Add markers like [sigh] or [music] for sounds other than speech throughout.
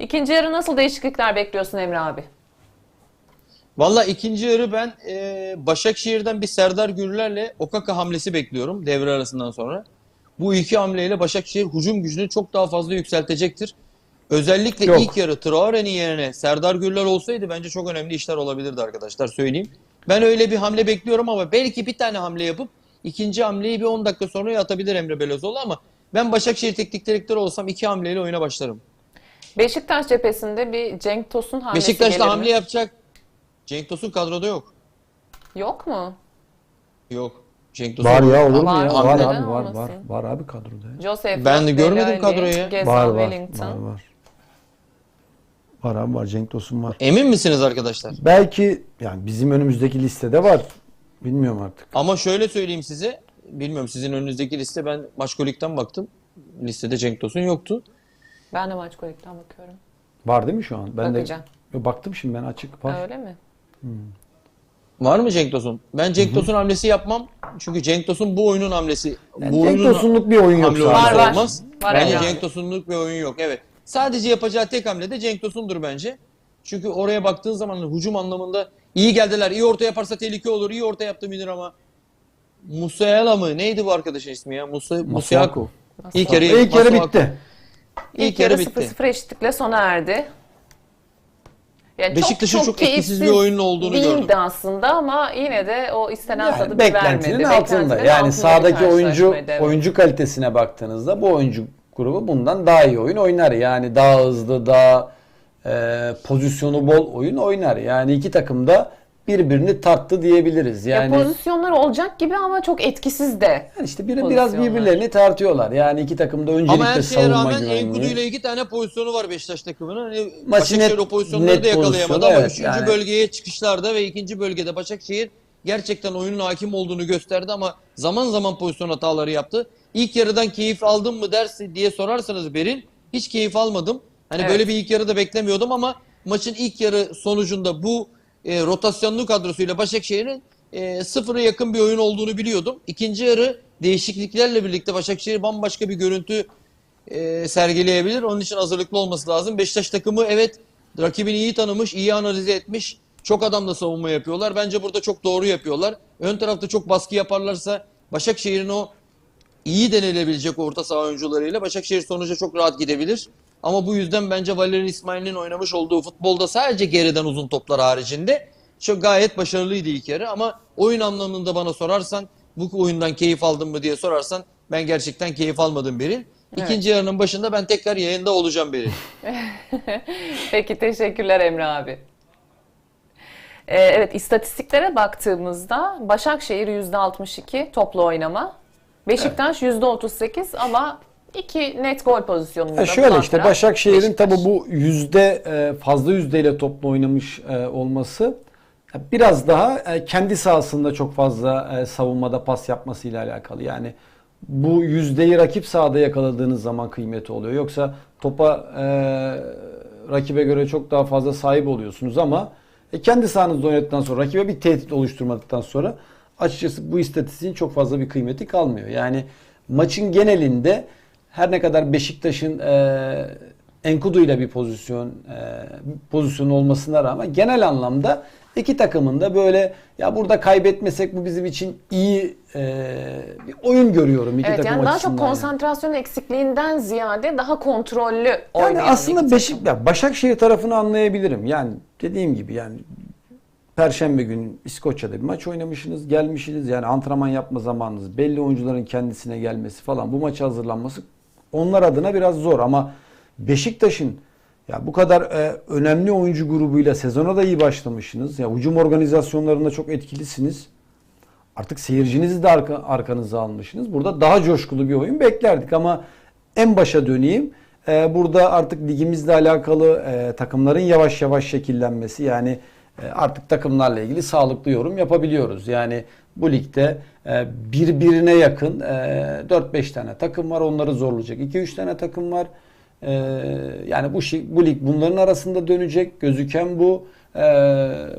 İkinci yarı nasıl değişiklikler bekliyorsun Emre abi? Valla ikinci yarı ben e, Başakşehir'den bir Serdar Gürler'le Okaka hamlesi bekliyorum devre arasından sonra. Bu iki hamleyle Başakşehir hücum gücünü çok daha fazla yükseltecektir. Özellikle Yok. ilk yarı Traore'nin yerine Serdar Gürler olsaydı bence çok önemli işler olabilirdi arkadaşlar söyleyeyim. Ben öyle bir hamle bekliyorum ama belki bir tane hamle yapıp ikinci hamleyi bir 10 dakika sonra atabilir Emre Belözoğlu ama ben Başakşehir teknik direktörü olsam iki hamleyle oyuna başlarım. Beşiktaş cephesinde bir Cenk Tosun hamlesi Beşiktaş'ta gelir mi? hamle yapacak. Cenk Tosun kadroda yok. Yok mu? Yok. Cenk Tosun Var ya olur mu Var, ya? var. Var Neden abi var olmasın? var. Var abi kadroda ya. Joseph Ben de görmedim Delali, kadroyu. Gezal Var var. Wellington. Var var. Var abi var. Cenk Tosun var. Emin misiniz arkadaşlar? Belki yani bizim önümüzdeki listede var. Bilmiyorum artık. Ama şöyle söyleyeyim size. Bilmiyorum sizin önünüzdeki liste ben Maçkolik'ten baktım. Listede Cenk Tosun yoktu. Ben de maç kolikten bakıyorum. Var değil mi şu an? Ben Bakacağım. de Yo, baktım şimdi ben açık var. Öyle mi? Var mı Cenk Tosun? Ben Cenk Tosun hamlesi yapmam. Çünkü Cenk Tosun bu oyunun hamlesi. Yani bu Cenk oyunun Tosunluk bir oyun yok hamle Var, var. olmaz. Var bence yani. Cenk Tosun'luk bir oyun yok. Evet. Sadece yapacağı tek hamle de Cenk Tosun'dur bence. Çünkü oraya baktığın zaman hücum anlamında iyi geldiler. İyi orta yaparsa tehlike olur. İyi orta yaptı Münir ama Musayala mı? Neydi bu arkadaşın ismi ya? Musa, Musiako. İlk yarı, İlk yarı Masuaku. bitti. İlk, yarı 0-0 eşitlikle sona erdi. Yani Beşiktaş'ın çok etkisiz bir oyunun olduğunu değildi gördüm. aslında ama yine de o istenen Yani tadı bir beklentinin vermedi. altında. Yani altında sahadaki oyuncu evet. oyuncu kalitesine baktığınızda bu oyuncu grubu bundan daha iyi oyun oynar. Yani daha hızlı, daha e, pozisyonu bol oyun oynar. Yani iki takım da birbirini tarttı diyebiliriz. Yani Ya pozisyonlar olacak gibi ama çok etkisiz de. yani işte biri biraz birbirlerini tartıyorlar. Yani iki takım da öncelikle Ama her şeye savunma rağmen. Enkudu ile iki tane pozisyonu var Beşiktaş takımının. Maçı Başakşehir net- o pozisyonları net da yakalayamadı ama evet, üçüncü yani. bölgeye çıkışlarda ve ikinci bölgede Başakşehir gerçekten oyunun hakim olduğunu gösterdi ama zaman zaman pozisyon hataları yaptı. İlk yarıdan keyif aldın mı dersi diye sorarsanız Beril hiç keyif almadım. Hani Evet. böyle bir ilk yarı da beklemiyordum ama maçın ilk yarı sonucunda bu e, rotasyonlu kadrosuyla Başakşehir'in e, sıfıra yakın bir oyun olduğunu biliyordum. İkinci yarı değişikliklerle birlikte Başakşehir bambaşka bir görüntü e, sergileyebilir. Onun için hazırlıklı olması lazım. Beşiktaş takımı evet rakibini iyi tanımış, iyi analize etmiş. Çok adamla savunma yapıyorlar. Bence burada çok doğru yapıyorlar. Ön tarafta çok baskı yaparlarsa Başakşehir'in o iyi denilebilecek orta saha oyuncularıyla Başakşehir sonuca çok rahat gidebilir. Ama bu yüzden bence Valerian İsmail'in oynamış olduğu futbolda sadece geriden uzun toplar haricinde çok gayet başarılıydı ilk yarı ama oyun anlamında bana sorarsan bu oyundan keyif aldın mı diye sorarsan ben gerçekten keyif almadım Beril. İkinci yarının başında ben tekrar yayında olacağım Beril. [laughs] Peki teşekkürler Emre abi. Ee, evet istatistiklere baktığımızda Başakşehir %62 toplu oynama. Beşiktaş %38 ama iki net gol pozisyonunda. Ya şöyle işte Başakşehir'in tabi bu yüzde e, fazla yüzdeyle toplu oynamış e, olması ya biraz daha e, kendi sahasında çok fazla e, savunmada pas yapmasıyla alakalı. Yani bu yüzdeyi rakip sahada yakaladığınız zaman kıymeti oluyor. Yoksa topa e, rakibe göre çok daha fazla sahip oluyorsunuz ama e, kendi sahanızda oynadıktan sonra rakibe bir tehdit oluşturmadıktan sonra açıkçası bu istatistiğin çok fazla bir kıymeti kalmıyor. Yani maçın genelinde her ne kadar Beşiktaş'ın e, Enkudu ile bir pozisyon e, pozisyon olmasına rağmen genel anlamda iki takımın da böyle ya burada kaybetmesek bu bizim için iyi e, bir oyun görüyorum iki Evet takım yani daha açısından. çok yani. konsantrasyon eksikliğinden ziyade daha kontrollü Yani aslında Beşik, ya Başakşehir tarafını anlayabilirim. Yani dediğim gibi yani Perşembe günü İskoçya'da bir maç oynamışsınız, gelmişsiniz. Yani antrenman yapma zamanınız, belli oyuncuların kendisine gelmesi falan, bu maça hazırlanması onlar adına biraz zor ama Beşiktaş'ın ya bu kadar e, önemli oyuncu grubuyla sezona da iyi başlamışsınız. Ya hücum organizasyonlarında çok etkilisiniz. Artık seyircinizi de arka, arkanıza almışsınız. Burada daha coşkulu bir oyun beklerdik ama en başa döneyim. Ee, burada artık ligimizle alakalı e, takımların yavaş yavaş şekillenmesi yani e, artık takımlarla ilgili sağlıklı yorum yapabiliyoruz. Yani bu ligde e, birbirine yakın e, 4-5 tane takım var onları zorlayacak. 2-3 tane takım var. Yani bu bu lig bunların arasında dönecek. Gözüken bu.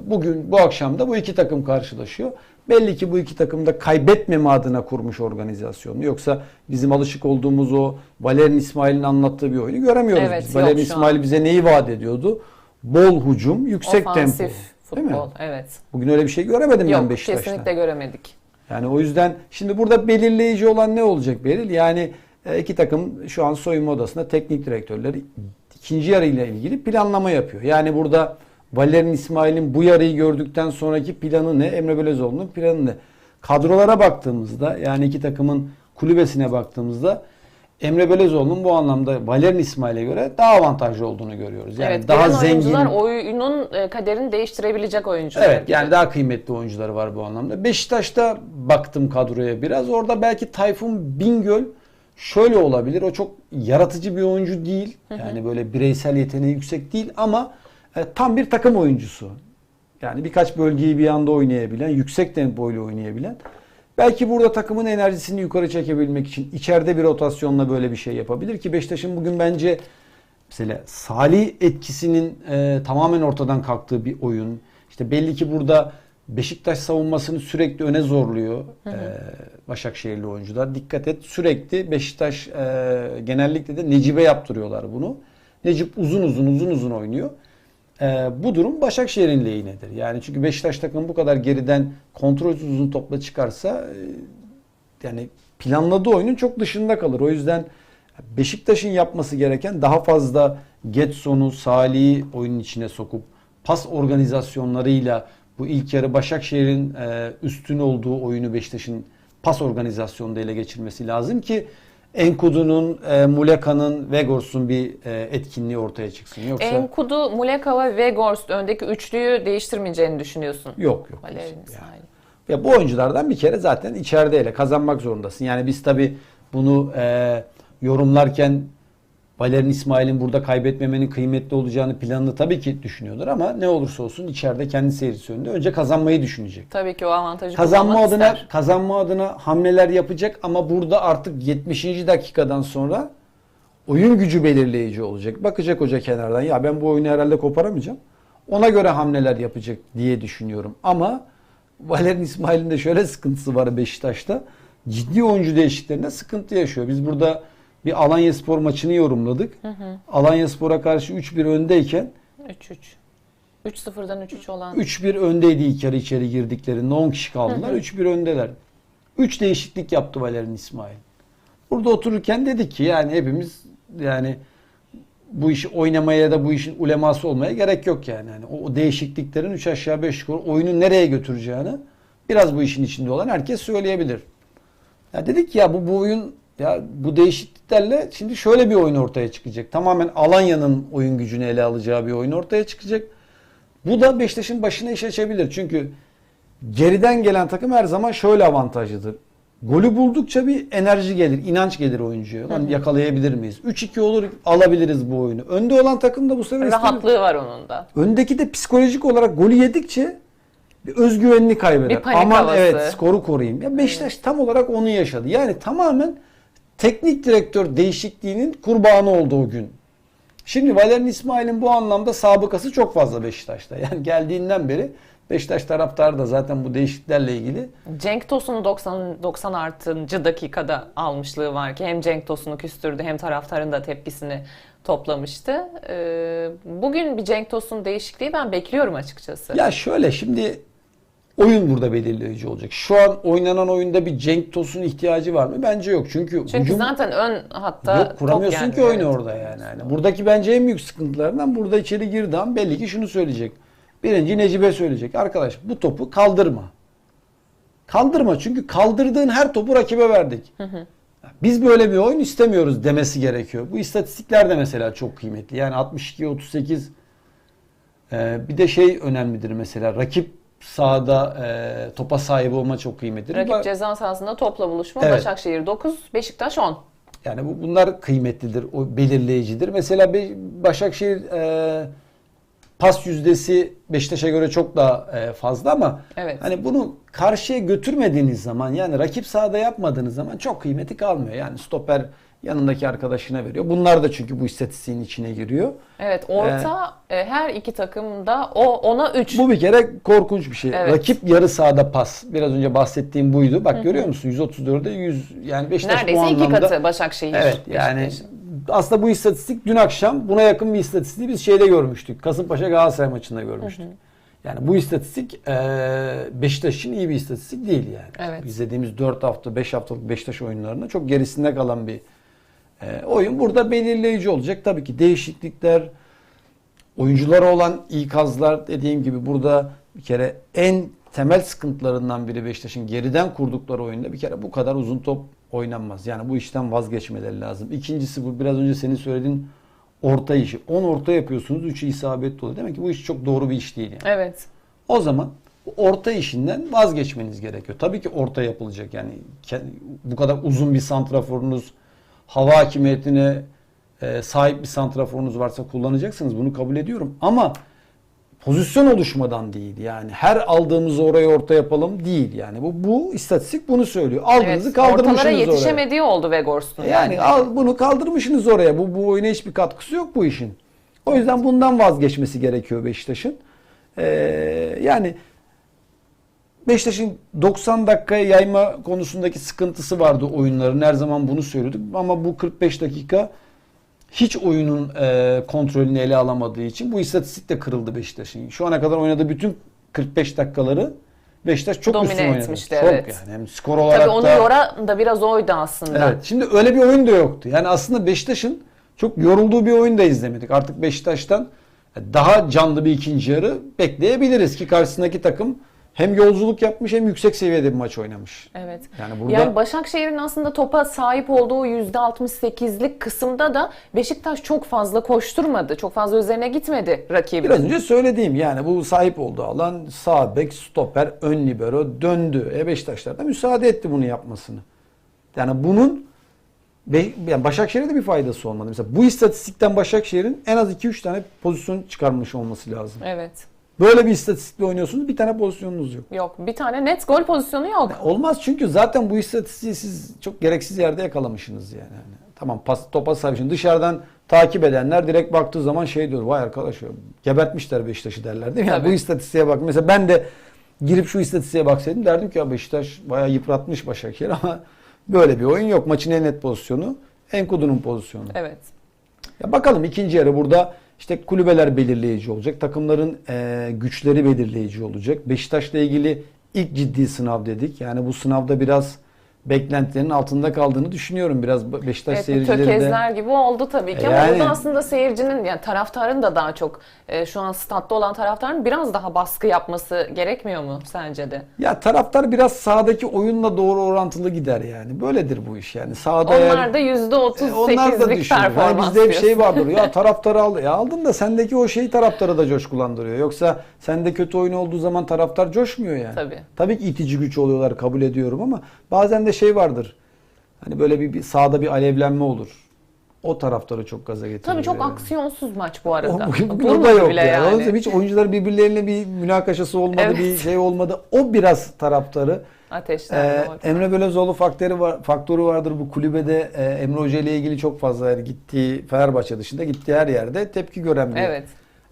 Bugün bu akşam da bu iki takım karşılaşıyor. Belli ki bu iki takım da kaybetmeme adına kurmuş organizasyonu. Yoksa bizim alışık olduğumuz o Valerian İsmail'in anlattığı bir oyunu göremiyoruz Evet, biz. Valerian. İsmail bize neyi vaat ediyordu? Bol hücum, yüksek Ofansif tempo. Değil mi? futbol. Evet. Bugün öyle bir şey göremedim ben Yok Beşiktaş'ta. kesinlikle göremedik. Yani o yüzden şimdi burada belirleyici olan ne olacak Beril? Yani e, iki takım şu an soyunma odasında teknik direktörleri ikinci yarıyla ilgili planlama yapıyor. Yani burada Valerian İsmail'in bu yarıyı gördükten sonraki planı ne? Emre Belözoğlu'nun planı ne? Kadrolara baktığımızda yani iki takımın kulübesine baktığımızda Emre Belözoğlu'nun bu anlamda Valerian İsmail'e göre daha avantajlı olduğunu görüyoruz. Yani evet, daha zengin. oyunun e, kaderini değiştirebilecek oyuncular. Evet yani daha kıymetli oyuncuları var bu anlamda. Beşiktaş'ta baktım kadroya biraz. Orada belki Tayfun Bingöl şöyle olabilir. O çok yaratıcı bir oyuncu değil. Yani böyle bireysel yeteneği yüksek değil ama e, tam bir takım oyuncusu. Yani birkaç bölgeyi bir anda oynayabilen, yüksek tempoyla oynayabilen. Belki burada takımın enerjisini yukarı çekebilmek için içeride bir rotasyonla böyle bir şey yapabilir ki Beşiktaş'ın bugün bence mesela Salih etkisinin e, tamamen ortadan kalktığı bir oyun. İşte belli ki burada Beşiktaş savunmasını sürekli öne zorluyor e, Başakşehirli oyuncular. Dikkat et sürekli Beşiktaş e, genellikle de Necip'e yaptırıyorlar bunu. Necip uzun uzun uzun uzun oynuyor. E, bu durum Başakşehir'in lehinedir. Yani çünkü Beşiktaş takımı bu kadar geriden kontrolsüz uzun topla çıkarsa e, yani planladığı oyunun çok dışında kalır. O yüzden Beşiktaş'ın yapması gereken daha fazla Getson'u, Salih'i oyunun içine sokup pas organizasyonlarıyla bu ilk yarı Başakşehir'in e, üstün olduğu oyunu Beşiktaş'ın pas organizasyonunda ele geçirmesi lazım ki Enkudu'nun, e, Muleka'nın, Vegors'un bir e, etkinliği ortaya çıksın. Yoksa Enkudu, Muleka ve Weghorst öndeki üçlüyü değiştirmeyeceğini düşünüyorsun. yok yok. Valerian Yani. İsmail. Ya bu oyunculardan bir kere zaten içeride ele kazanmak zorundasın. Yani biz tabi bunu e, yorumlarken Valerian İsmail'in burada kaybetmemenin kıymetli olacağını planını tabii ki düşünüyordur ama ne olursa olsun içeride kendi seyircisi önünde önce kazanmayı düşünecek. Tabii ki o avantajı Kazanma adına ister. kazanma adına hamleler yapacak ama burada artık 70. dakikadan sonra oyun gücü belirleyici olacak. Bakacak hoca kenardan ya ben bu oyunu herhalde koparamayacağım. Ona göre hamleler yapacak diye düşünüyorum. Ama Valerian İsmail'in de şöyle sıkıntısı var Beşiktaş'ta. Ciddi oyuncu değişikliklerinde sıkıntı yaşıyor. Biz burada bir Alanya Spor maçını yorumladık. Alanya Spor'a karşı 3-1 öndeyken 3-3. 3-0'dan 3-3 olan 3-1 öndeydi ilk yarı içeri girdiklerinde 10 kişi kaldılar. 3-1 öndeler. 3 değişiklik yaptı Valerian İsmail. Burada otururken dedik ki yani hepimiz yani bu işi oynamaya ya da bu işin uleması olmaya gerek yok yani. yani o, değişikliklerin 3 aşağı 5 yukarı oyunu nereye götüreceğini biraz bu işin içinde olan herkes söyleyebilir. Ya dedik ya bu bu oyun ya bu değişikliklerle şimdi şöyle bir oyun ortaya çıkacak. Tamamen Alanya'nın oyun gücünü ele alacağı bir oyun ortaya çıkacak. Bu da Beşiktaş'ın başına iş açabilir. Çünkü geriden gelen takım her zaman şöyle avantajlıdır. Golü buldukça bir enerji gelir, inanç gelir oyuncuya. Lan yakalayabilir miyiz? 3-2 olur alabiliriz bu oyunu. Önde olan takım da bu sefer rahatlığı var onun da. Öndeki de psikolojik olarak golü yedikçe bir özgüvenini kaybeder. Bir panik Aman havası. evet skoru koruyayım. Ya Beşiktaş tam olarak onu yaşadı. Yani tamamen teknik direktör değişikliğinin kurbanı oldu o gün. Şimdi Valerian İsmail'in bu anlamda sabıkası çok fazla Beşiktaş'ta. Yani geldiğinden beri Beşiktaş taraftarı da zaten bu değişikliklerle ilgili Cenk Tosun'u 90 90 artıncı dakikada almışlığı var ki hem Cenk Tosun'u küstürdü hem taraftarın da tepkisini toplamıştı. Ee, bugün bir Cenk Tosun değişikliği ben bekliyorum açıkçası. Ya şöyle şimdi oyun burada belirleyici olacak. Şu an oynanan oyunda bir Cenk Tosun ihtiyacı var mı? Bence yok. Çünkü, Çünkü hücum zaten ön hatta yok kuramıyorsun top ki oyunu gelmiyor. orada yani. yani. Buradaki bence en büyük sıkıntılarından burada içeri girdi an belli ki şunu söyleyecek. Birinci Necip'e söyleyecek. Arkadaş bu topu kaldırma. Kaldırma çünkü kaldırdığın her topu rakibe verdik. Biz böyle bir oyun istemiyoruz demesi gerekiyor. Bu istatistikler de mesela çok kıymetli. Yani 62 38 ee, bir de şey önemlidir mesela rakip sahada e, topa sahip olma çok kıymetlidir. Rakip Ba- ceza sahasında topla buluşma Evet. Başakşehir 9, Beşiktaş 10. Yani bu, bunlar kıymetlidir, o belirleyicidir. Mesela Be- Başakşehir e, pas yüzdesi Beşiktaş'a göre çok daha e, fazla ama Evet. hani bunu karşıya götürmediğiniz zaman yani rakip sahada yapmadığınız zaman çok kıymeti kalmıyor. Yani stoper yanındaki arkadaşına veriyor. Bunlar da çünkü bu istatistiğin içine giriyor. Evet orta e, her iki takımda o ona 3. Bu bir kere korkunç bir şey. Evet. Rakip yarı sahada pas. Biraz önce bahsettiğim buydu. Bak görüyor musun? 134'e 100 yani Beşiktaş bu Neredeyse iki anlamda katı Başakşehir. Evet yani Beşiktaş'ın. aslında bu istatistik dün akşam buna yakın bir istatistiği biz şeyde görmüştük. Kasımpaşa Galatasaray maçında görmüştük. Yani bu istatistik eee Beşiktaş için iyi bir istatistik değil yani. Evet. İzlediğimiz 4 hafta 5 haftalık Beşiktaş oyunlarında çok gerisinde kalan bir eee, oyun. Burada belirleyici olacak. Tabii ki değişiklikler, oyunculara olan ikazlar dediğim gibi burada bir kere en temel sıkıntılarından biri Beşiktaş'ın geriden kurdukları oyunda bir kere bu kadar uzun top oynanmaz. Yani bu işten vazgeçmeleri lazım. İkincisi bu biraz önce senin söylediğin orta işi. 10 orta yapıyorsunuz 3'ü isabetli oluyor. Demek ki bu iş çok doğru bir iş değil yani. Evet. O zaman bu orta işinden vazgeçmeniz gerekiyor. Tabii ki orta yapılacak yani bu kadar uzun bir santraforunuz, hava hakimiyetine e, sahip bir santraforunuz varsa kullanacaksınız. Bunu kabul ediyorum. Ama pozisyon oluşmadan değil yani her aldığımızı oraya orta yapalım değil yani bu bu istatistik bunu söylüyor. Aldığınızı Evet. kaldırmışsınız Ortalara oraya. yetişemediği oldu Vegors'un. Yani al bunu kaldırmışsınız oraya. Bu bu oyuna hiçbir katkısı yok bu işin. O yüzden bundan vazgeçmesi gerekiyor Beşiktaş'ın. Ee, yani Beşiktaş'ın 90 dakikaya yayma konusundaki sıkıntısı vardı oyunların. Her zaman bunu söylüyorduk. Ama bu 45 dakika hiç oyunun e, kontrolünü ele alamadığı için bu istatistik de kırıldı Beşiktaş'ın. Şu ana kadar oynadığı bütün 45 dakikaları Beşiktaş çok Domine üstün oynadı. etmişti, çok evet. yani. Hem skor olarak Tabii onu da yoran da biraz oydu aslında. Evet. Şimdi öyle bir oyun da yoktu. Yani aslında Beşiktaş'ın çok yorulduğu bir oyun da izlemedik. Artık Beşiktaş'tan daha canlı bir ikinci yarı bekleyebiliriz ki karşısındaki takım hem yolculuk yapmış hem yüksek seviyede bir maç oynamış. Evet. Yani burada Yani Başakşehir'in aslında topa sahip olduğu %68'lik kısımda da Beşiktaş çok fazla koşturmadı. Çok fazla üzerine gitmedi rakibin. biraz önce söylediğim yani bu sahip olduğu alan sağ bek, stoper, ön libero döndü. E Beşiktaşlar da müsaade etti bunu yapmasını. Yani bunun Be- yani Başakşehir'e de bir faydası olmadı. Mesela bu istatistikten Başakşehir'in en az 2-3 tane pozisyon çıkarmış olması lazım. Evet. Böyle bir istatistikle oynuyorsunuz bir tane pozisyonunuz yok. Yok. Bir tane net gol pozisyonu yok. Olmaz çünkü zaten bu istatistiği siz çok gereksiz yerde yakalamışsınız yani. Yani tamam pas, topa sahip. Dışarıdan takip edenler direkt baktığı zaman şey diyor. Vay arkadaş gebertmişler Beşiktaş'ı derler değil mi? Yani Tabii. bu istatistiğe bak. Mesela ben de girip şu istatistiğe baksaydım derdim ki ya Beşiktaş bayağı yıpratmış Başakşehir [laughs] ama böyle bir oyun yok. Maçın en net pozisyonu Enkudu'nun pozisyonu. Evet. Ya bakalım ikinci yarı burada işte kulübeler belirleyici olacak. Takımların e, güçleri belirleyici olacak. Beşiktaş'la ilgili ilk ciddi sınav dedik. Yani bu sınavda biraz beklentilerin altında kaldığını düşünüyorum. Biraz Beşiktaş Evet, seyircileri de tökezler gibi oldu tabii ki ama Yani- burada aslında seyircinin yani taraftarın da daha çok e, şu an statta olan taraftarın biraz daha baskı yapması gerekmiyor mu sence de? ya taraftar biraz sahadaki oyunla doğru orantılı gider yani. Böyledir bu iş yani. Sahada Onlar da E, %38'lik onlar da düşünür. Yani performans bizde hep şey vardır. Ya taraftarı [laughs] aldı. Ya aldın da sendeki o şeyi taraftarı da coşkulandırıyor. Yoksa sende kötü oyun olduğu zaman taraftar coşmuyor yani. Tabii. Tabii ki itici güç oluyorlar kabul ediyorum ama bazen de şey vardır. Hani böyle bir, bir sahada bir alevlenme olur. O taraftarı çok gaza getiriyor. Tabii çok yani. aksiyonsuz maç bu O, arada. bugün, bugün o da yok bile yani. yani. Onun hiç oyuncular birbirleriyle bir münakaşası olmadı, Evet. bir şey olmadı. O biraz taraftarı. Ateşler Ee. Emre Belözoğlu faktörü var, faktörü vardır bu kulübede. e, Emre Hoca ile ilgili çok fazla yani gittiği Fenerbahçe dışında gittiği her yerde tepki gören bir Evet.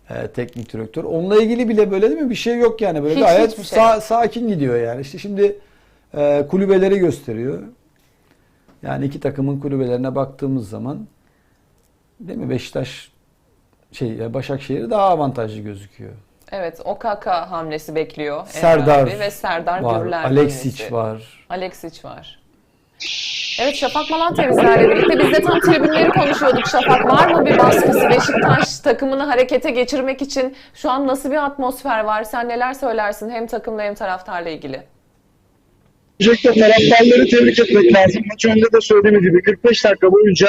e, teknik direktör. Onunla ilgili bile böyle değil mi bir şey yok yani böyle Hiç, gayet hiçbir şey sa- sakin gidiyor yani. İşte şimdi e, kulübeleri gösteriyor. Yani iki takımın kulübelerine baktığımız zaman değil mi Beşiktaş şey Başakşehir daha avantajlı gözüküyor. Evet, OKK hamlesi bekliyor. Emre Serdar abi ve Serdar var, Gürler Alexic hamlesi. var. Alexic var. Evet Şafak Malatya bizlerle birlikte. Biz de tam tribünleri konuşuyorduk. Şafak var mı bir baskısı? Beşiktaş takımını harekete geçirmek için şu an nasıl bir atmosfer var? Sen neler söylersin hem takımla hem taraftarla ilgili? Öncelikle taraftarları tebrik etmek lazım. Maç önünde de söylediğim gibi 45 dakika boyunca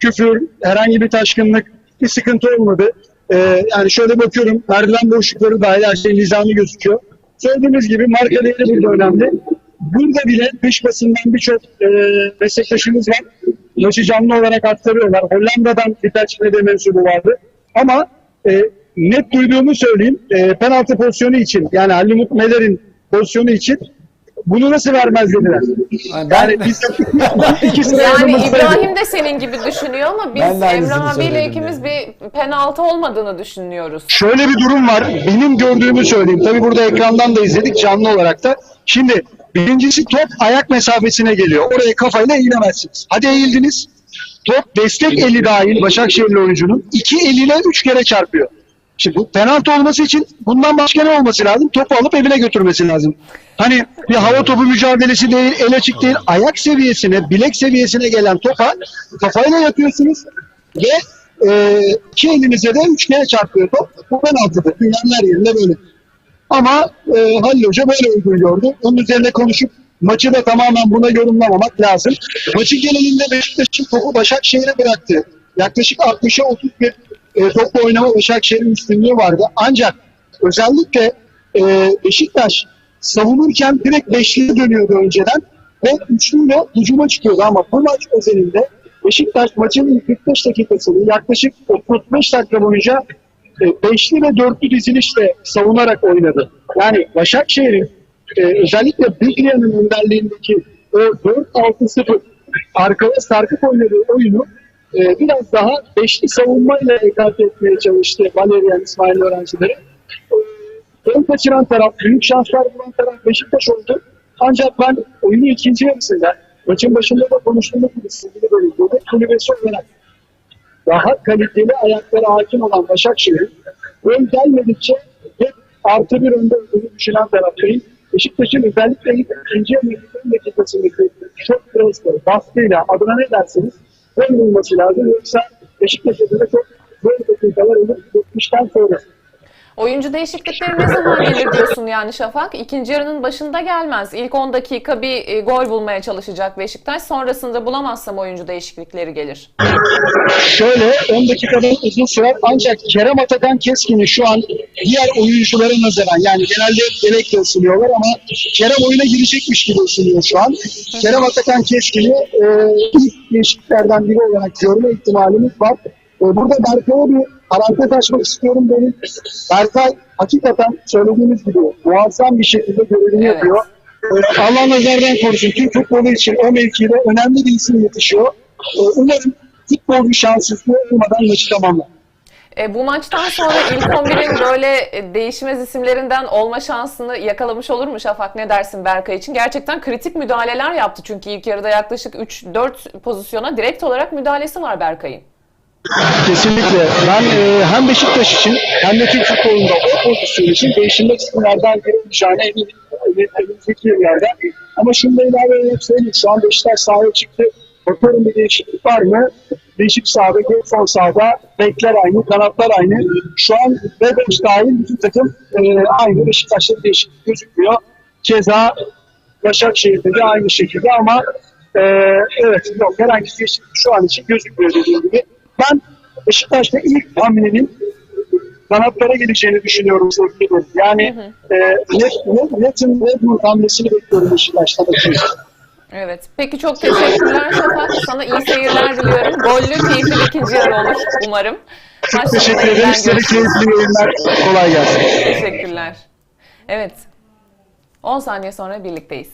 küfür, herhangi bir taşkınlık, bir sıkıntı olmadı. Ee, yani şöyle bakıyorum, verilen boşlukları dahil her şey nizami gözüküyor. Söylediğimiz gibi marka değeri burada önemli. Burada bile dış basından birçok e, meslektaşımız var. Maçı canlı olarak aktarıyorlar. Hollanda'dan birkaç medya mensubu vardı. Ama e, net duyduğumu söyleyeyim. E, penaltı pozisyonu için yani Ali Umut Meler'in pozisyonu için bunu nasıl vermez dediler. Yani ben- Yani biz [laughs] iki sıra Yani. İbrahim de senin gibi düşünüyor ama biz de Emre abiyle ikimiz yani. bir penaltı olmadığını düşünüyoruz. Şöyle bir durum var. Benim gördüğümü söyleyeyim. Tabii burada ekrandan da izledik canlı olarak da. Şimdi birincisi top ayak mesafesine geliyor. Oraya kafayla eğilemezsiniz. Hadi eğildiniz. Top destek eli dahil Başakşehirli oyuncunun iki eliyle üç kere çarpıyor. Şimdi bu penaltı olması için bundan başka ne olması lazım? Topu alıp evine götürmesi lazım. Hani bir hava topu mücadelesi değil, el açık değil, ayak seviyesine, bilek seviyesine gelen topa kafayla yatıyorsunuz ve e, iki elinize de üç kere çarpıyor top. Bu penaltıdır. Dünyanın her yerinde böyle. Ama e, Halil Hoca böyle uygun gördü. Onun üzerine konuşup maçı da tamamen buna yorumlamamak lazım. Maçın genelinde Beşiktaş'ın topu Başakşehir'e bıraktı. Yaklaşık 60'a 30 bir e, topla oynama Başakşehir'in üstünlüğü vardı. Ancak özellikle e, Beşiktaş savunurken direkt beşliye dönüyordu önceden ve üçlüyle hücuma çıkıyordu ama bu maç özelinde Beşiktaş maçın ilk 45 dakikasını yaklaşık 35 dakika boyunca e, beşli ve dörtlü dizilişle savunarak oynadı. Yani Başakşehir'in e, özellikle Biglia'nın önderliğindeki o 4-6-0 arkada sarkıp oynadığı oyunu e, biraz daha beşli savunmayla ekarte etmeye çalıştı Valerian İsmail öğrencileri. E, ön kaçıran taraf, büyük şanslar bulan taraf Beşiktaş oldu. Ancak ben oyunu ikinci yarısında maçın başında da konuştuğumuz gibi sevgili bölümde kulübesi olarak daha kaliteli ayaklara hakim olan Başakşehir ön gelmedikçe hep artı bir önde olduğunu düşünen taraftayım. Beşiktaş'ın özellikle ikinci yarının 10 dakikasındaki çok presle, baskıyla adına ne derseniz ön bulması lazım. Yoksa Beşiktaş adına çok zor dakikalar olur 70'ten sonra. Oyuncu değişiklikleri ne zaman gelir diyorsun yani Şafak? İkinci yarının başında gelmez. İlk 10 dakika bir e, gol bulmaya çalışacak Beşiktaş. Sonrasında bulamazsam oyuncu değişiklikleri gelir. Şöyle 10 dakikadan uzun sürer ancak Kerem Atakan Keskin'i şu an diğer oyunculara nazaran yani genelde yelekle ısınıyorlar ama Kerem oyuna girecekmiş gibi ısınıyor şu an. Kerem Atakan Keskin'i e, ilk değişikliklerden biri olarak görme ihtimalimiz var. E, burada Berkay'a bir parantez açmak istiyorum benim. Berkay hakikaten söylediğimiz gibi muazzam bir şekilde görevini Evet. yapıyor. E, Allah nazardan korusun. Türk futbolu için o mevkide önemli bir isim yetişiyor. E, umarım futbol bir şanssızlığı olmadan maçı tamamlar. E, bu maçtan sonra ilk 11'in böyle e, değişmez isimlerinden olma şansını yakalamış olur mu Şafak? Ne dersin Berkay için? Gerçekten kritik müdahaleler yaptı çünkü ilk yarıda yaklaşık 3-4 pozisyona direkt olarak müdahalesi var Berkay'ın. Kesinlikle. Ben e, hem Beşiktaş için hem de Türk futbolunda o pozisyon için değişilmek isimlerden biri olacağına eminim. Önümüzdeki yıllarda. Ama şunu da ilave ederek söyleyeyim. Şu an Beşiktaş sahaya çıktı. Bakıyorum bir değişiklik var mı? Değişik sahada, son sahada bekler aynı, kanatlar aynı. Şu an V5 dahil bütün takım e, aynı. Beşiktaş'ta değişiklik gözükmüyor. Keza Başakşehir'de de aynı şekilde ama e, evet yok herhangi bir değişiklik şu an için gözükmüyor dediğim gibi. Ben Beşiktaş'ta ilk hamlenin kanatlara geleceğini düşünüyorum sevgili. Yani e, net, net, Nathan Redmond hamlesini bekliyorum Beşiktaş'ta. Evet. Peki çok teşekkürler Şafak. [laughs] Sana iyi seyirler diliyorum. Gollü, keyifli bir ikinci yarı olur umarım. Maç Teşekkür ederim. Size keyifli yayınlar. Kolay gelsin. Teşekkürler. Evet. 10 saniye sonra birlikteyiz.